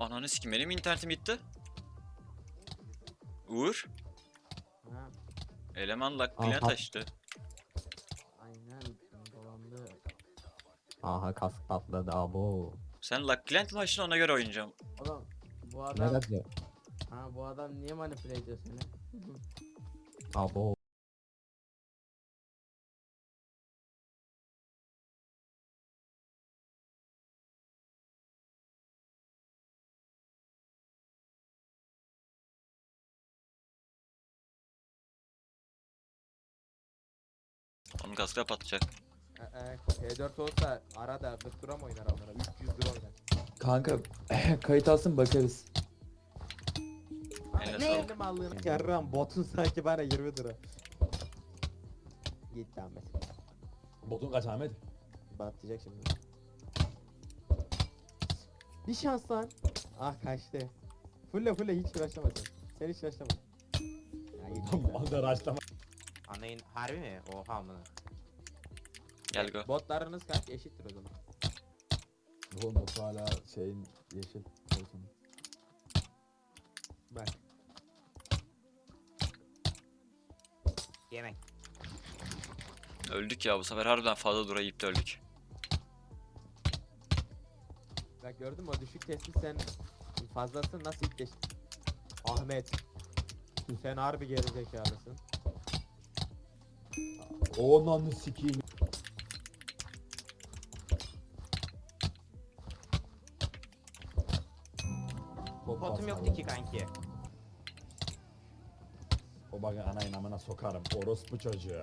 Ananı sikim benim internetim gitti. Uğur. Ha, Eleman luck client Aha. açtı. aynen dolandı. Aha kask patladı abo. Sen luck client mi açtın ona göre oynayacağım. Oğlum bu Ne adam kadar? ha bu adam niye manipüle ediyor seni? Abo. Onun kaskı patlayacak. Ee, E4 olsa arada 40 lira mı oynar amına 300 lira oynar. Kanka kayıt alsın bakarız. Eline ne sağlık. allığını yarram botun sanki bana 20 lira. Gitti Ahmet. Botun kaç Ahmet? Batacak şimdi. Bir şans lan. Ah kaçtı. Fulle fulle hiç uğraşamadın. Sen hiç uğraşamadın. Ya gitti. Onda raşlama. Anlayın harbi mi? Oha amına. Gel go. Botlarınız kaç? Eşittir o zaman. Bu bot hala şeyin yeşil. Olsun. Bak. Yemek. Öldük ya bu sefer harbiden fazla durayıp da öldük. Bak gördün mü o düşük testi sen fazlasın nasıl ilk. Ahmet. Sen harbi gerizekalısın. Onanı sikeyim. Bot Potum basmadı. yoktu ki kanki. O bak anayın amına sokarım. Orospu çocuğu.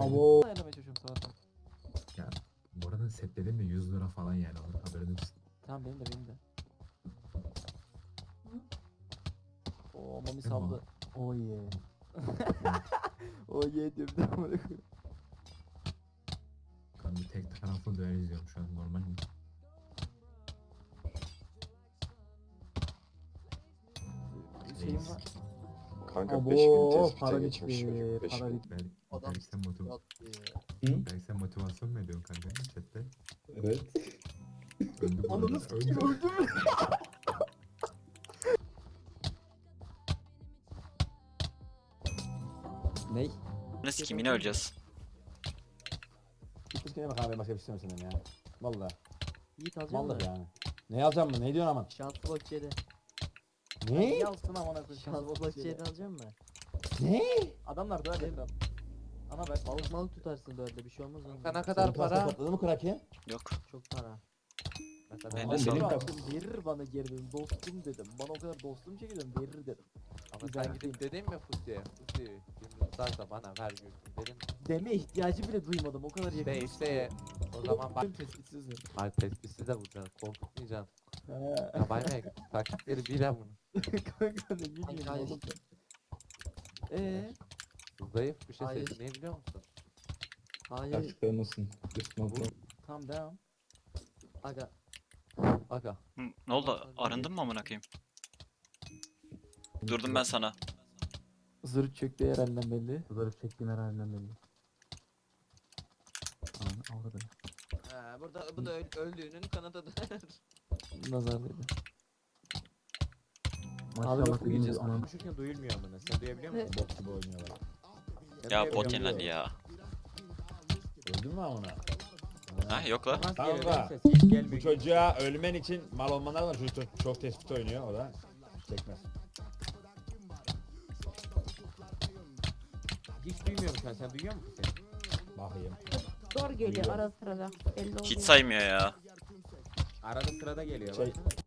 Abo. Ayarlamaya çalışıyorum sabahtan. Ya, bu arada setledim de 100 lira falan yani onun haberin olsun. Tamam benim de benim de. Oo mami Tamam. saldı. Oh yeah. oh yeah diyor bir de amına koyayım. Kanka tek taraflı düel izliyorum şu an normal mi? Şeyim var. Kanka 5 gün Abo tespite para geçmiş bitti. çocuk 5 Para. Belki, Adam sen, motiv Hı? belki sen motivasyon mu ediyorsun kanka chatte? Evet. Öldü bu Ananı arada, sikeyim öldü. mü? Ney? Ne sikim yine öleceğiz. Git üstüne bak abi başka bir şey istemiyorum senden ya. Valla. Yiğit alacağım Mallık mı? yani. Ne yazacağım mı? Ne diyorsun aman? Şanslı bak yedi. Ne? Yazsın amına koyayım. Bak yedi alacağım mı? Ne? Adamlar da öyle. Ama ben Balık malık tutarsın böyle bir şey olmaz oğlum. ne Senin pasta topladı mı Kraki? Yok. Çok para. Ben de sağlık. benim baktım verir bana geri dedim. Dostum dedim. Bana o kadar dostum çekiyorum verir dedim. Ama Güzel sen gidip dedin mi Fusi'ye? Fusi, gümrük tutarsa bana ver gülsün dedin mi? Deme ihtiyacı bile duymadım. O kadar yakın. İşte işte o zaman bak. tespitsiz. Ay tespitsiz de vuracaksın, korkutmayacaksın. Ya baymak, taktikleri bil ha bunu. Kanka ne bileyim oğlum. Eee? Zayıf bir şey Hayır. ne biliyor musun? Hayır. Açıklamasın. Üstüne Tamam devam. Aga. Aga. Hı, Ne oldu? Arındın mı amına koyayım? Durdum ben sana. Zırh çöktü herhalde belli. Zırh çektiğim herhalde belli. Ananı avradım. Ee, burada bu da öldüğünün kanıtıdır. Nazarlıydı. Abi Maşallah yok dediğiniz gideceğiz. anan Konuşurken duyulmuyor amına. Sen duyabiliyor musun? bot gibi oynuyorlar. Sen Ya duyabiliyor bot musun? ya. Öldün mü amına? Ha yok lan? Hiç Bu gelmiyor. çocuğa ölmen için mal olmanlar var. Çocuk çok, çok tespit oynuyor o da. Çekmez. Hiç duymuyorum an. Sen duyuyor musun sen? Bakayım. Zor geliyor Duyuyorum. ara sırada. Belli oluyor. Hiç saymıyor ya. Arada sırada geliyor. Şey- baksana.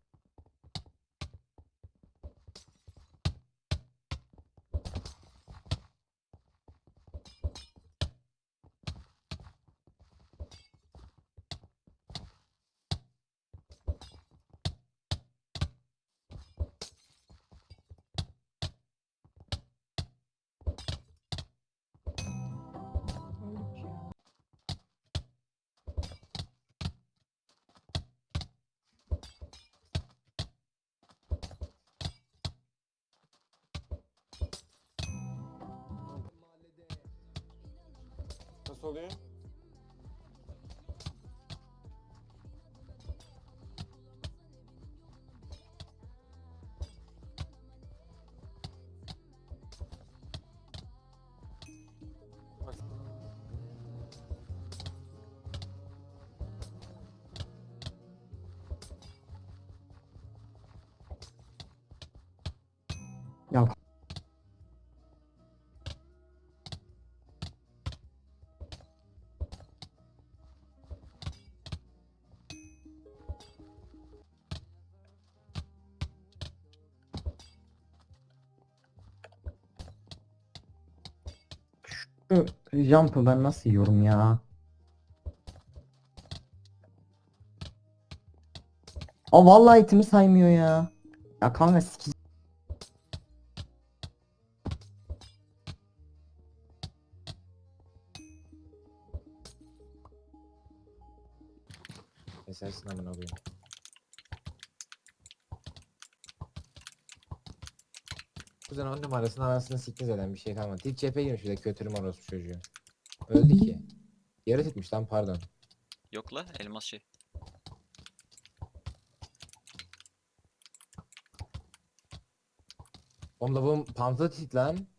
Nasıl oluyor? Jump'ı ben nasıl yiyorum ya? Aa vallahi itimi saymıyor ya. Ya kanka siki Esersin amına koyayım. Kuzen on numarasının arasını sikti zaten bir şey kalmadı. Dik cephe girmiş bir de kötürüm orospu çocuğu. Öldü ki. Yarı gitmiş lan pardon. Yok la elmas şey. Oğlum la bu pamphlet lan. Hayır şey.